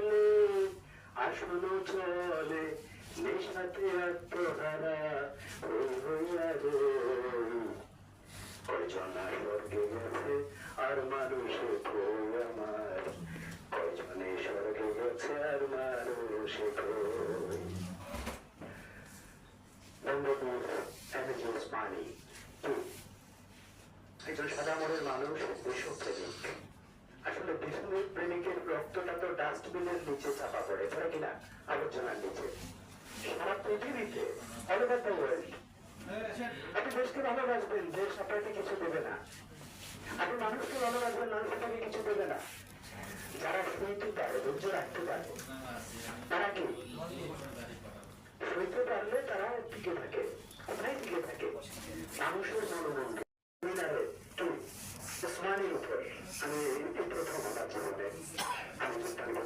চলে আসনো চলে নেশাতে আত্মহারা ওই হইয়া রই কয়জনা স্বর্গে গেছে, আর মানুষে কই আমার। কয়জনে স্বর্গে গেছে, আর মানুষে মানি। টু একজন সাদা মনের মানুষ দেশপ্রেমিক আসলে প্রেমিকের রক্তটা তো ডাস্টবিনের নিচে চাপা পড়ে, ধরে কিনা আলোচনার নিচে। সারা পৃথিবীতে আপনি দেশকে ভালোবাসবেন, দেশ আপনাকে কিছু দেবে না। আপনি মানুষকে ভালোবাসবেন, মানুষ আপনাকে কিছু দেবে না। যারা সইতে পারে, ধৈর্য রাখতে পারে, তারা কি? সইতে পারলে তারা টিকে থাকে কোথায় টিকে থাকে। মানুষের মনোমন্দির মিনারে তুই ওসমানের উপর আমি এই প্রথম আমার জীবনে আমি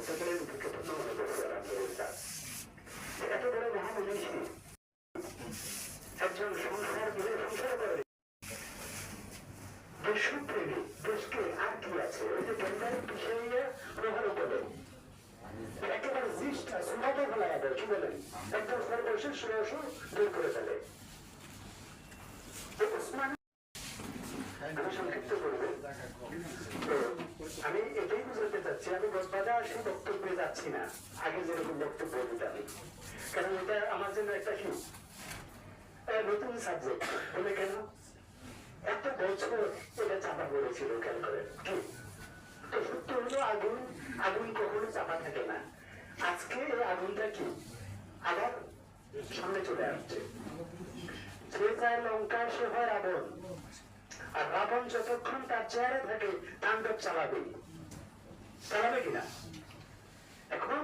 চিন্তা করতে পারি দুঃখে প্রথম মনে এত বড় মহামনীষী একজন সংসার মিলে সংসার করে দেশপ্রেমী দেশকে আর কি আছে ওই যে গঙ্গার পিছিয়ে প্রহার করে একেবারে জিসটা সুমাতে ফেলা যাবে কি বলেন একদম সর্বশেষ রস দূর করে ফেলে তো ওসমান আমি সংক্ষিপ্ত করব তো আমি এটাই বুঝাতে চাচ্ছি আমি গসবাদা সেই বক্তব্যে যাচ্ছি না আগে কারণ এটা আমার জন্য একটা কি নতুন সাবজেক্ট বলে কেন? এত বছর এটা চাপা পড়েছিল কেন করে। কি? তো সত্য হলো আগুন আগুন কখনো চাপা থাকে না। আজকে এই আগুনটা কি? আবার সামনে চলে আসছে। যে যায় লঙ্কা, সে হয় রাবণ। আর রাবণ যতক্ষণ তার চেয়ারে থাকে, তাণ্ডব চালাবে। চালাবে কিনা? এখন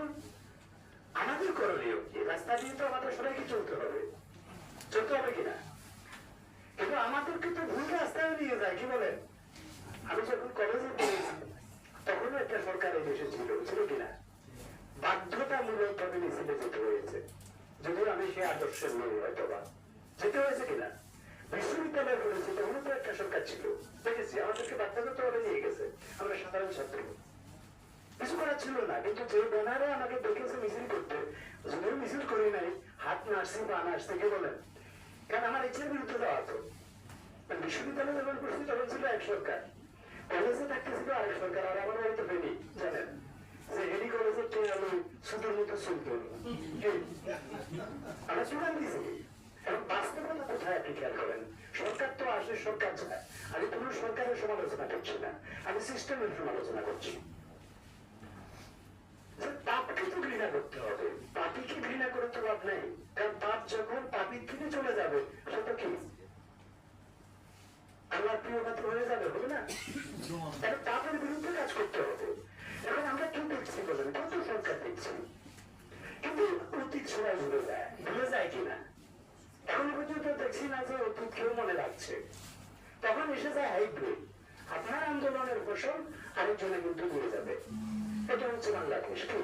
আমাদের করণীয় কি রাস্তা দিয়ে তো আমাদের সবাইকে চলতে হবে। চলতে হবে কিনা? কিন্তু আমাদেরকে তো ভুল রাস্তায় নিয়ে যায়, কি বলেন? আমি যখন কলেজে পড়েছি, তখনও একটা সরকার এই দেশে ছিল ছিল কিনা? বাধ্যতামূলক ভাবে মিছিলে যেতে হয়েছে। যদিও আমি সে আদর্শের নই হয়তো বা যেতে হয়েছে কিনা? বিশ্ববিদ্যালয় করেছি তখনও তো একটা সরকার ছিল। দেখেছি, আমাদেরকে বাধ্যগত ভাবে নিয়ে গেছে। আমরা সাধারণ ছাত্র। ছিল না, কিন্তু যে ব্যানারে আমাকে দেখেছে মিছিল করতে। মিছিল করি নাই, হাত নার্সি বা নার্স থেকে বলেন? কারণ আমার ইচ্ছের বিরুদ্ধে দেওয়া হতো। মানে যখন করছি তখন ছিল এক সরকার। কলেজে আরেক সরকার, আর আমার বাড়িতে ফেনি, জানেন? যে কলেজের আমি সুতোর মতো আমরা এখন কোথায় আপনি খেয়াল করেন? সরকার তো আসে সরকার আমি কোন সরকারের সমালোচনা করছি না। আমি সিস্টেমের সমালোচনা করছি যে পাপকে তো ঘৃণা করতে হবে। পাপিকে ঘৃণা করে তো লাভ নেই। কারণ পাপ যখন পাপির থেকে চলে যাবে সেটা কি? আল্লাহ প্রিয় পাত্র হয়ে যাবে, হবে না? তাহলে পাপের বিরুদ্ধে কাজ করতে হবে। এখন আমরা কি দেখছি বলেন? কত সরকার দেখছি। কিন্তু অতীত সবাই ভুলে যায়। ভুলে যায় কিনা? এখন পর্যন্ত দেখছি না যে অতীত কেউ মনে রাখছে। তখন এসে যায় হাইব্রিড। আপনার আন্দোলনের ফসল আরেকজনে কিন্তু নিয়ে যাবে। এটা হচ্ছে বাংলাদেশ, কি?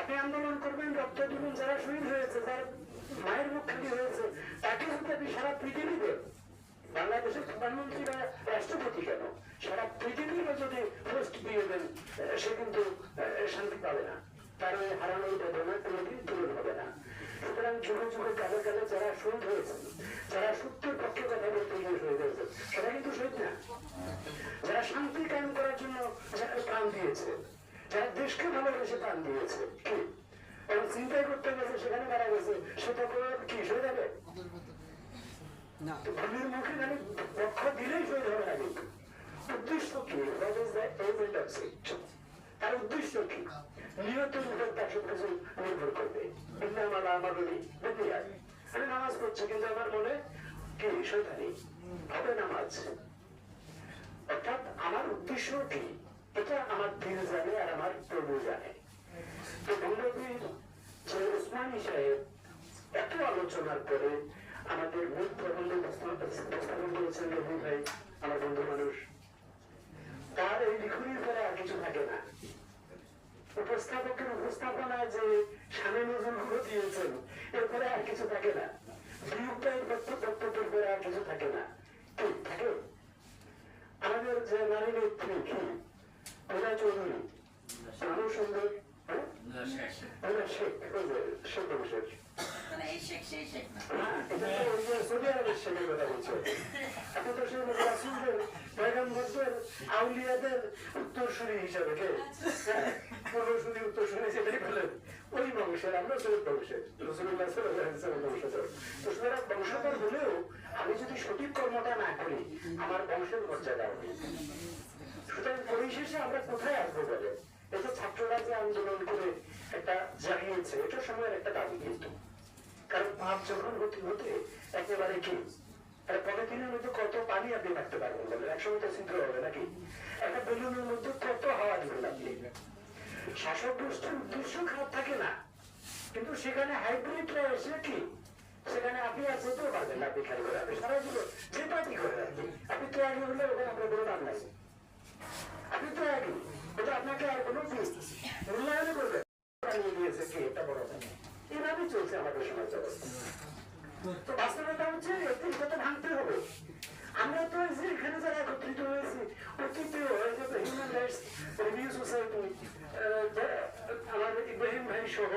আপনি আন্দোলন করবেন, রক্ত দিবেন, যারা শহীদ হয়েছে যার মায়ের মুখ হয়েছে, তাকে যদি আপনি সারা পৃথিবীতে বাংলাদেশের প্রধানমন্ত্রী বা রাষ্ট্রপতি কেন? সারা পৃথিবীরও যদি পোস্ট দিয়ে দেন, সে কিন্তু শান্তি পাবে না। তার ওই হারানোর বেদনা কোনোদিন পূরণ হবে না। সুতরাং যুগে যুগে কালে কালে যারা শহীদ হয়েছে, যারা সত্যের পক্ষে কথা বলতে গিয়ে শহীদ হয়েছে, সেটা কিন্তু শহীদ না। যারা শান্তি কায়েম করার জন্য যারা প্রাণ দিয়েছে যারা দেশকে ভালোবেসে প্রাণ দিয়েছে কি? এবং চিন্তাই করতে গেছে সেখানে মারা গেছে? সেটা করে কি হবে তো ভূমির মুখে খালি পক্ষ দিলেই না কিন্তু। উদ্দেশ্য কি? The aim of it? তার উদ্দেশ্য কি? নিয়তের উপর তার সবকিছু নির্ভর করবে। ইন্নামালা আমার বেদিয়ার আমি নামাজ পড়ছি কিন্তু আমার মনে কি? শৈতানি হবে নামাজ। অর্থাৎ আমার উদ্দেশ্য কি? এটা আমার দিল জানে আর আমার প্রভু জানে। তো বঙ্গবীর যে উসমানী সাহেব এত আলোচনার পরে আমাদের মূল প্রবন্ধ করেছেন রবি ভাই, আমার বন্ধু মানুষ। তার এই লিখনির পরে আর কিছু থাকে না। উপস্থাপকের উপস্থাপনা যে স্বামী নজরুল দিয়েছেন এরপরে আর কিছু থাকে না। বিয়োগটাই বক্তব্যের পরে আর কিছু থাকে না। কি? থাকে? আমাদের যে নারী নেত্রী কি পূজা চৌধুরী মানুষ শেখ ওই যে শেখ বংশের মানে এই শেখ সেই শেখ না হ্যাঁ, এটা তো ওই যে সৌদি আরবের শেখের কথা বলছো আপনি তো সেই রাসুলদের পয়গম্বরদের আউলিয়াদের উত্তরসূরি হিসাবে কে পূর্বসূরি উত্তরসূরি সেটাই বলেন ওই বংশের আমরা সৈয়দ বংশের রসুল্লাহ বংশধর তো সুতরাং বংশধর হলেও আমি যদি সঠিক কর্মটা না করি আমার বংশের মর্যাদা হবে সুতরাং পরিশেষে আমরা কোথায় আসব বলে? ছাত্ররা যে আন্দোলন করে জানিয়েছে। এটা সময়ের একটা দাবি কিন্তু। কারণ পাপ যখন হতে হতে একেবারে কি পলিথিনের মধ্যে কত পানি আপনি রাখতে পারবেন বলেন ছিদ্র হবে নাকি? একটা বেলুনের মধ্যে কত হাওয়া আপনি শাসক গোষ্ঠীর উদ্দেশ্য খারাপ থাকে না। কিন্তু সেখানে হাইব্রিডরা এসে কি, সেখানে আপনি আর যেতেও পারবেন না আপনি করে। আপনি সারা জীবন করে আপনি তো আগে হলে ওখানে আপনার কোনো দাম নাই। আপনি তো একই এটা আপনাকে আর কোনো মূল্যায়ন করবে। বানিয়ে দিয়েছে কি এটা বড় এভাবে চলছে আমাদের সমাজ তো বাস্তবতা হচ্ছে এতে এটা ভাঙতে হবে। আমরা তো যে এখানে যারা একত্রিত হয়েছি, অতীতে হিউম্যান রাইটস রিভিউ সোসাইটি আমাদের ইব্রাহিম ভাই সহ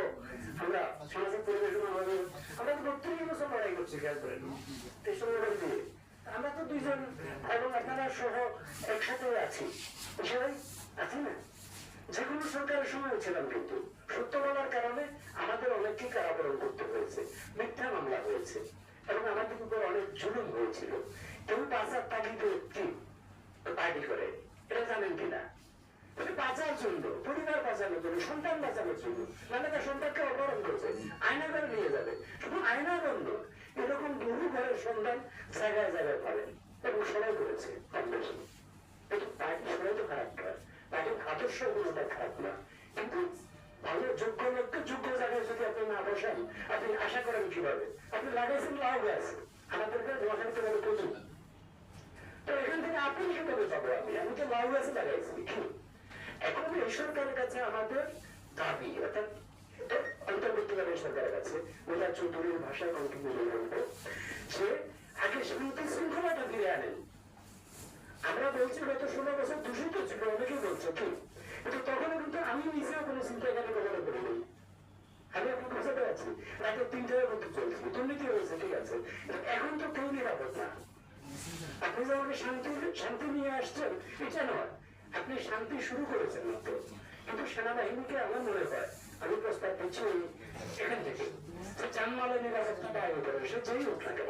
আমরা সামাজিক পরিবেশ আমাদের, আমরা তো বত্রিশ বছর লড়াই করছি, খেয়াল করেন। তেইশ দিয়ে। আমরা তো দুইজন, এবং আপনারা সহ একসাথে আছি। সবাই আছি না যে কোনো সরকারের সময় ছিলাম কিন্তু। সত্য বলার কারণে আমাদের অনেককে কারাবরণ করতে হয়েছে। মিথ্যা মামলা হয়েছে। এবং আমাদের উপর অনেক জুলুম হয়েছিল। কেউ বাঁচার তাগিদে কি পার্টি করে? এটা জানেন কিনা মানে বাঁচার জন্য, পরিবার বাঁচানোর জন্য, সন্তান বাঁচানোর জন্য। মানে তার সন্তানকে অপহরণ করছে। আয়না করে নিয়ে যাবে। শুধু আয়না বন্ধ। এরকম বহু ঘরের সন্তান জায়গায় জায়গায় পাবেন। এবং সবাই করেছে কম বেশি। কিন্তু পার্টি সবাই তো খারাপ নয়। পার্টির আদর্শ কোনোটা খারাপ না। কিন্তু ভালো যোগ্য লোককে যোগ্য জায়গায় যদি আপনি না বসেন, আপনি আশা করেন কীভাবে? আপনি লাগাইছেন লাউ গাছ। আমাদেরকে নোয়াখালীতে বলে প্রচুর তো এখান থেকে আপনি কীভাবে পাবো আমি আমি তো লাউ লাগাইছি। এখন এই সরকারের কাছে আমাদের দাবি, অর্থাৎ অন্তর্বর্তীকালীন সরকারের কাছে ওলা চৌধুরীর ভাষায় কন্টিনিউ বলব, যে আগে শান্তি শৃঙ্খলাটা ফিরে আনেন। আমরা বলছি গত ষোলো বছর দূষিত ছিল অনেকেই বলছে কি কিন্তু তখনও কিন্তু আমি নিজেও কোনো চিন্তা এখানে কখনো করিনি আমি আপনি বোঝাতে রাতে তিনটার মধ্যে চলছি দুর্নীতি হয়েছে? ঠিক আছে। এখন তো কেউ নিরাপদ না। আপনি যে আমাকে শান্তি শান্তি নিয়ে আসছেন, এটা নয়। আপনি শান্তি শুরু করেছেন মাত্র। কিন্তু সেনাবাহিনীকে আমার মনে হয়, আমি প্রস্তাব দিচ্ছি এখান থেকে জানমালের নিরাপত্তাটা আগে করে, সে যেই হোক না কেন।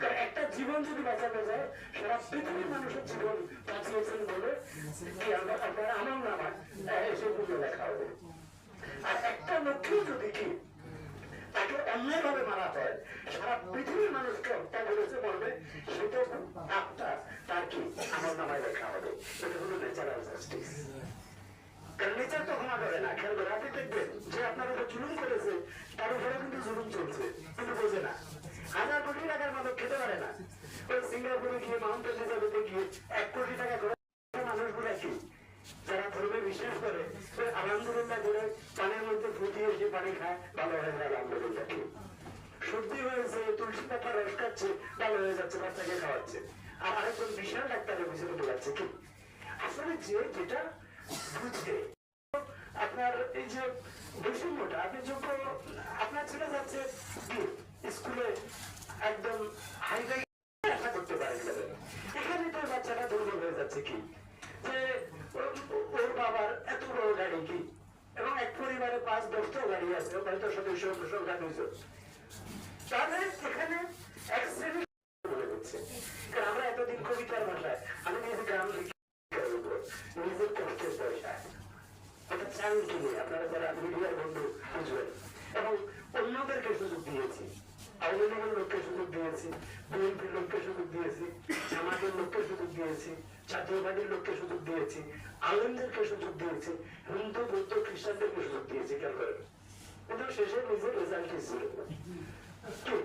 কারণ একটা জীবন যদি বাঁচাতে যায়, সারা পৃথিবীর মানুষের জীবন বাঁচিয়েছেন বলে আপনার, আমার নাম এসে মূল্য লেখা হবে। আর একটা লোককেও যদি কি তাকে অন্যায় ভাবে মারা হয়। সারা পৃথিবীর মানুষকে হত্যা করেছে বলবে সেটা পাপটা তার কি? আমার নামায় লেখা হবে। এটা হলো ন্যাচারাল জাস্টিস নেচার তো ক্ষমা করে না। খেয়াল করে, আপনি যে আপনার উপর জুলুম করেছে, তার উপরে কিন্তু জুলুম চলছে। কিন্তু বোঝে না। হাজার কোটি টাকার মাদক খেতে পারে না। ওই সিঙ্গাপুরে গিয়ে, মাউন্ট এলিজাবেথে গিয়ে এক কোটি টাকা করে মানুষগুলো কি? যারা ধর্মে বিশ্বাস করে সে আলহামদুলিল্লাহ করে পানির মধ্যে ফুটিয়ে এসে পানি খায়। আলহামদুলিল্লাহ সর্দি হয়েছে, তুলসী পাতা রস খাচ্ছে ভালো হয়ে যাচ্ছে বাচ্চাকে খাওয়াচ্ছে। আর আরেকজন বিশাল ডাক্তারের পিছনে বোঝাচ্ছে কি, আসলে যে যেটা বুঝে, আপনার এই যে বৈষম্যটা, আপনি যোগ্য আপনার ছেলে যাচ্ছে স্কুলে একদম হাইফাই আশা করতে পারেন এখানে তো বাচ্চাটা দুর্বল হয়ে যাচ্ছে কি? পাঁচ দশটা গাড়ি আছে হয়তো সদস্য সংখ্যা দুইজন তাহলে এখানে এক শ্রেণি আমরা এতদিন কবিতার ভাষায়, আমি নিজে গ্রাম নিজের কষ্টের পয়সায়। একটা চাল কিনে আপনারা যারা মিডিয়ার বন্ধু বুঝবেন। এবং অন্যদেরকে সুযোগ দিয়েছি। আওয়ামী লীগের লোককে সুযোগ দিয়েছি, বিএনপির লোককে সুযোগ দিয়েছি, জামাতের লোককে সুযোগ দিয়েছি জাতীয় লোককে সুযোগ দিয়েছি, আলেমদেরকে সুযোগ দিয়েছি, হিন্দু, বৌদ্ধ, খ্রিস্টানদেরকে সুযোগ কেন করেন কিন্তু শেষে নিজের রেজাল্ট ছিল কি?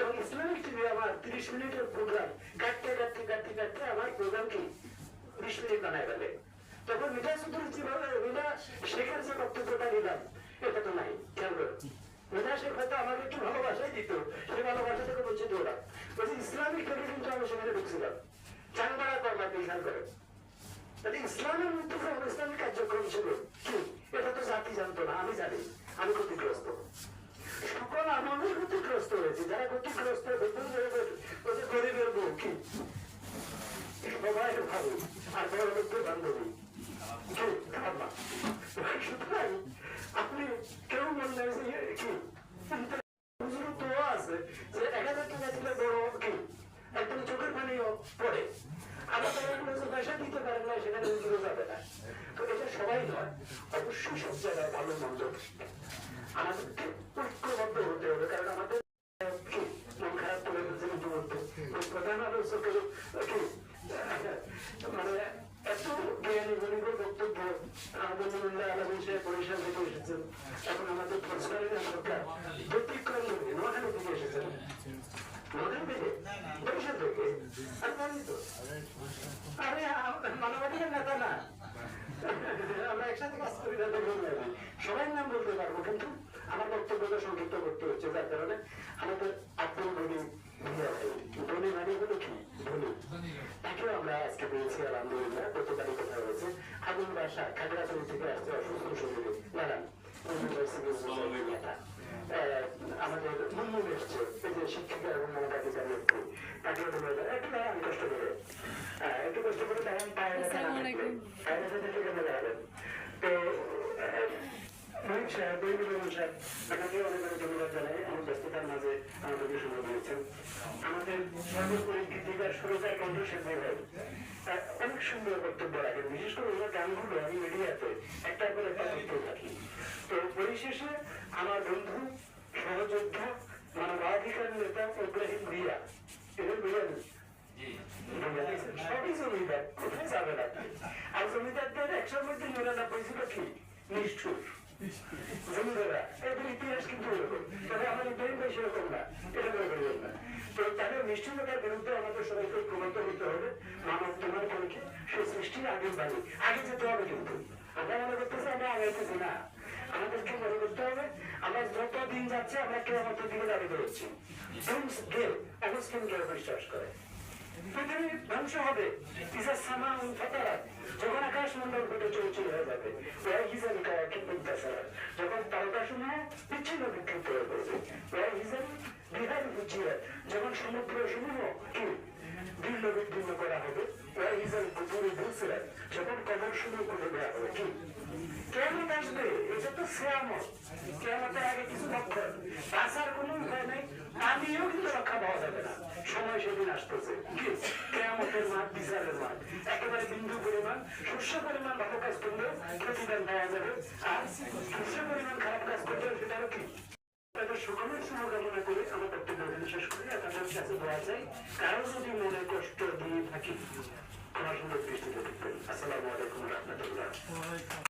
এবং ইসলামিক টিভি আমার তিরিশ মিনিটের প্রোগ্রাম কাটতে কাটতে কাটতে কাটতে আমার প্রোগ্রাম কি বিশ মিনিট বানায় ফেলে। তখন মিঠা চৌধুরী যেভাবে, মিঠা শেখের যে বক্তব্যটা নিলাম এটা তো নাই, খেয়াল করো। মিঠা শেখ হয়তো আমাকে একটু ভালোবাসাই দিত, সেই ভালোবাসা থেকে বঞ্চিত ওরা বলছি, ইসলামিক কিন্তু আমি সেখানে ঢুকছিলাম। চাংবাড়া কর্মা খেয়াল করে? ইসলামের মধ্যে ইসলামিক কার্যক্রম ছিল কি? এটা তো জাতি জানতো না, আমি জানি, আমি ক্ষতিগ্রস্ত। সকল আমি ক্ষতিগ্রস্ত হয়েছি, যারা ক্ষতিগ্রস্ত বেতন গরিবের বউকি। সবাই ভাবি আর বড় লোককে বান্ধবী। সুতরাং আপনি কেউ বললেন যে কি? দোয়া আছে যে, এক হাজার টাকা দিলে বড় কি? একদম চোখের পানিও পড়ে। আবার তারা কোনো পয়সা দিতে পারে না, সেখানে যাবে না। জায়গায় নয় অবশ্যই সব জায়গায় ভালো মন্দ। আমাদেরকে ঐক্যবদ্ধ হতে হবে, কারণ আমাদের মন খারাপ করে প্রধান মানে এত জ্ঞানী গণিত বক্তব্য থেকে এসেছেন। এখন আমাদের প্রশ্নের সরকার ব্যতিক্রম থেকে নোয়াখালী থেকে? এসেছেন মানবাধিকার নেতা না। একসাথে কাজ করি না। সবাই নাম বলতে পারব কিন্তু আমার বক্তব্যটা সংক্ষিপ্ত করতে হচ্ছে যার কারণে আমাদের আব্দুল গনি ধনী মানে হলো কি? ধনী। তাকেও আমরা আজকে পেয়েছি আলহামদুলিল্লাহ গতকালই কথা হয়েছে। আগুন বাসা খাগড়াছড়ি থেকে আসছে অসুস্থ শরীরে। নারায়ণ আহ, আমাদের মুন্নুর এসছে এই যে শিক্ষিকা এবং একটু দাঁড়ান কষ্ট করে। আহ, একটু কষ্ট করে দাঁড়ান পায়ে অনেক আমার সুন্দর বক্তব্য রাখেন বিশেষ করে ওনার গানগুলো আমি মিডিয়াতে একটার একটা করতে থাকি তো পরিশেষে আমার বন্ধু সহযোদ্ধা মানবাধিকার নেতা ইব্রাহিম এদের ভুইয়া নেই সবই জমিদার কোথায় যাবে না আর জমিদারদের একশোর মধ্যে নিরানব্বই ছিল কি নিষ্ঠুর জমিদাররা এদের ইতিহাস কিন্তু এরকম তবে আমার ইব্রাহিম ভাই সেরকম না এটা মনে করিবেন না তো তাদের নিষ্ঠুরতার বিরুদ্ধে আমাদের সবাইকে ঐক্যবদ্ধ হতে হবে মানব তোমার পরীক্ষা সে সৃষ্টির আগের বাড়ি আগে যেতে হবে কিন্তু আমরা মনে আমরা আগাইতেছি না যত দিন যাচ্ছে আমরা কেউ আমাদের দিকে অগস্টিন গেল বিশ্বাস করে? পৃথিবী ধ্বংস হবে। ইসা সামা যখন আকাশ মন্ডল ফেটে চৌচির হয়ে যাবে। ওয়াই হিজান কায়া কিন্তু যখন তারকা সমূহ বিচ্ছিন্ন বিক্ষিপ্ত হয়ে পড়বে। ওয়াই হিজান বিহার বুঝিয়ে যখন সমুদ্র সমূহ কি? ভিন্ন বিচ্ছিন্ন করা হবে। ওয়াই হিজান কুপুরি যখন কবর সমূহ করে দেওয়া হবে, কি? কেমন আসবে? এটা তো শ্যামত কেমতের আগে কিছু লক্ষণ? বাঁচার কোনো উপায় নেই। আমিও কিন্তু রক্ষা পাওয়া যাবে। আসতেছে কেমতের মাঠ বিচারের মাঠ। একেবারে বিন্দু পরিমাণ শস্য পরিমাণ ভালো কাজ করলে প্রতিদান পাওয়া যাবে। আর শস্য পরিমাণ খারাপ কাজ করলে সেটারও কি? সকলের শুভকামনা করে আমার বক্তব্য শেষ করি। আপনাদের কাছে দোয়া চাই, কারও যদি মনে কষ্ট দিয়ে থাকি আমার সুন্দর দৃষ্টিতে দেখবেন। আসসালামু আলাইকুম রহমতুল্লাহ।